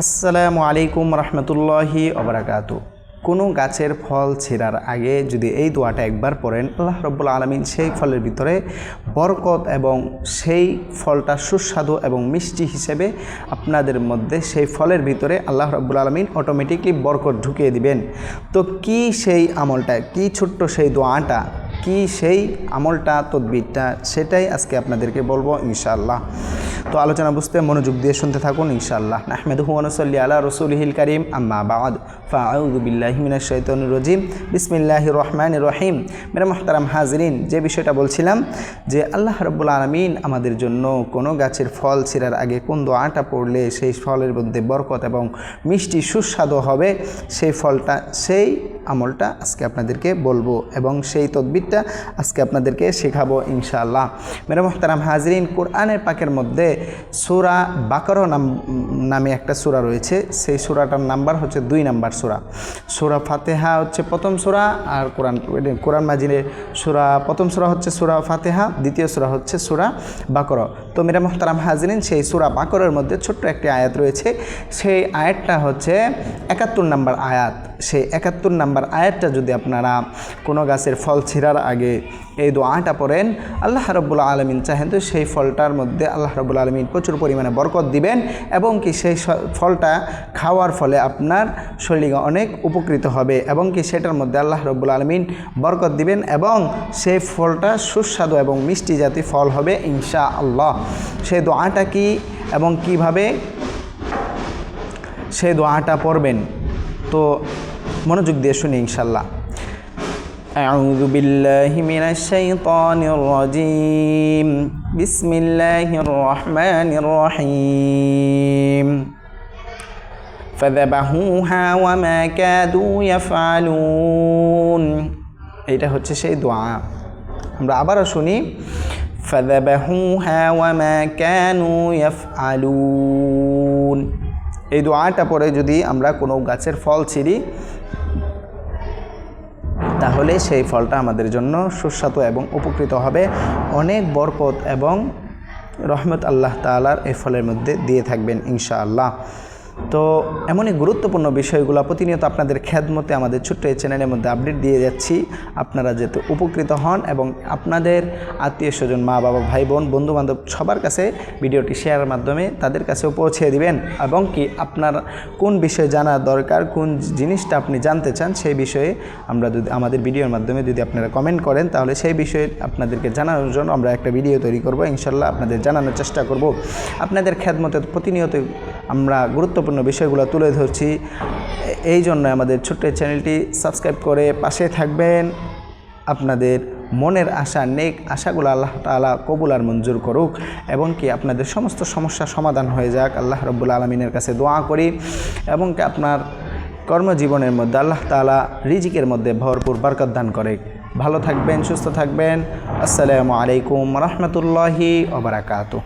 আসসালামু আলাইকুম রহমতুল্লাহি অবরাকাত কোনো গাছের ফল ছেঁড়ার আগে যদি এই দোয়াটা একবার পড়েন, আল্লাহ রব্বুল আলমিন সেই ফলের ভিতরে বরকত এবং সেই ফলটা সুস্বাদু এবং মিষ্টি হিসেবে আপনাদের মধ্যে সেই ফলের ভিতরে আল্লাহ রব্বুল আলমিন অটোমেটিকলি বরকত ঢুকিয়ে দিবেন। তো কি সেই আমলটা, কি ছোট্ট সেই দোয়াটা কি সেই আমলটা, তদবিরটা সেটাই আজকে আপনাদেরকে বলব ইনশাআল্লাহ। তো আলোচনা বুঝতে মনোযোগ দিয়ে শুনতে থাকুন ইনশাআল্লাহ। নাহমেদহু আনসল্লি আলা রসুলহিল করিম, আম্মা বাদ। বিসমিল্লাহির রহমানির রহিম। মেরা মোহতারাম হাজরিন, যে বিষয়টা বলছিলাম যে আল্লাহ রব্বুল আলমিন আমাদের জন্য কোনো গাছের ফল ছিঁড়ার আগে কোন দোয়াটা পড়লে সেই ফলের মধ্যে বরকত এবং মিষ্টি সুস্বাদু হবে, সেই ফলটা, সেই আমলটা আজকে আপনাদেরকে বলব এবং সেই তদবিরটা আজকে আপনাদেরকে শেখাবো ইনশাআল্লাহ। মেরা মোহতারাম হাজরিন কোরআনের পাকের মধ্যে সুরা বাকর নাম, নামে একটা সুরা রয়েছে। সেই সুরাটার নাম্বার হচ্ছে দুই নাম্বার সুরা। সুরা ফাতেহা হচ্ছে প্রথম সুরা আর কোরআন কোরআন মাজিনের সুরা, প্রথম সুরা হচ্ছে সুরা ফাতেহা, দ্বিতীয় সুরা হচ্ছে সুরা বাকর। তো মেরা মোহতারাম হাজরিন, সেই সুরা বাকরের মধ্যে ছোট্ট একটি আয়াত রয়েছে। সেই আয়াতটা হচ্ছে একাত্তর নাম্বার আয়াত। সেই একাত্তর নাম্বার আয়াতটা যদি আপনারা কোনো গাছের ফল ছিঁড়ার আগে এই দোয়াটা পড়েন, আল্লাহ রব্বুল আলমিন চাহেন তো সেই ফলটার মধ্যে আল্লাহ রব্বুল আলমিন প্রচুর পরিমাণে বরকত দিবেন এবং কি সেই ফলটা খাওয়ার ফলে আপনার শরীরে অনেক উপকৃত হবে এবং কি সেটার মধ্যে আল্লাহ রব্বুল আলমিন বরকত দিবেন এবং সেই ফলটা সুস্বাদু এবং মিষ্টি জাতি ফল হবে ইনশা আল্লাহ সেই দোয়াটা কি এবং কীভাবে সেই দোয়াটা পড়বেন? তো মনোযোগ দিয়ে শুনি ইনশাল্লাহ أعوذ بالله من الشيطان الرجيم بسم الله الرحمن الرحيم فذبحوها وما كادوا يفعلون এটা হচ্ছে সেই দোয়া আমরা আবারও শুনি فذبحوها وما كانوا يفعلون এই দোয়াটা পরে যদি আমরা কোনো গাছের ফল ছিঁড়ি, তাহলে সেই ফলটা আমাদের জন্য সুস্বাদু এবং উপকৃত হবে। অনেক বরকত এবং রহমত আল্লাহ তালার এই ফলের মধ্যে দিয়ে থাকবেন ইনশাআল্লাহ। তো এমনই গুরুত্বপূর্ণ বিষয়গুলো প্রতিনিয়ত আপনাদের খেদমতে আমাদের ছোট্ট এই চ্যানেলের মধ্যে আপডেট দিয়ে যাচ্ছি। আপনারা যাতে উপকৃত হন এবং আপনাদের আত্মীয় স্বজন মা, বাবা ভাই বোন বন্ধুবান্ধব সবার কাছে ভিডিওটি শেয়ারের মাধ্যমে তাদের কাছেও পৌঁছে দিবেন এবং কি আপনার কোন বিষয়ে জানা দরকার, কোন জিনিসটা আপনি জানতে চান সেই বিষয়ে আমরা যদি আমাদের ভিডিওর মাধ্যমে যদি আপনারা কমেন্ট করেন তাহলে সেই বিষয়ে আপনাদেরকে জানানোর জন্য আমরা একটা ভিডিও তৈরি করব। ইনশাল্লাহ আপনাদের জানানোর চেষ্টা করব। আপনাদের খেদমতে প্রতিনিয়ত আমরা গুরুত্বপূর্ণ বিষয়গুলো তুলে ধরছি। এই জন্য আমাদের ছোট্ট চ্যানেলটি সাবস্ক্রাইব করে পাশে থাকবেন। আপনাদের মনের আশা, নেক আশাগুলো আল্লাহ তালা কবুল আর মঞ্জুর করুক এবং কি আপনাদের সমস্ত সমস্যার সমাধান হয়ে যাক, আল্লাহ রব্বুল আলমিনের কাছে দোয়া করি। এবং কি আপনার কর্মজীবনের মধ্যে আল্লাহ তালা রিজিকের মধ্যে ভরপুর বরকত দান করে। ভালো থাকবেন, সুস্থ থাকবেন। আসসালামু আলাইকুম রহমতুল্লাহি ওবরাকাতু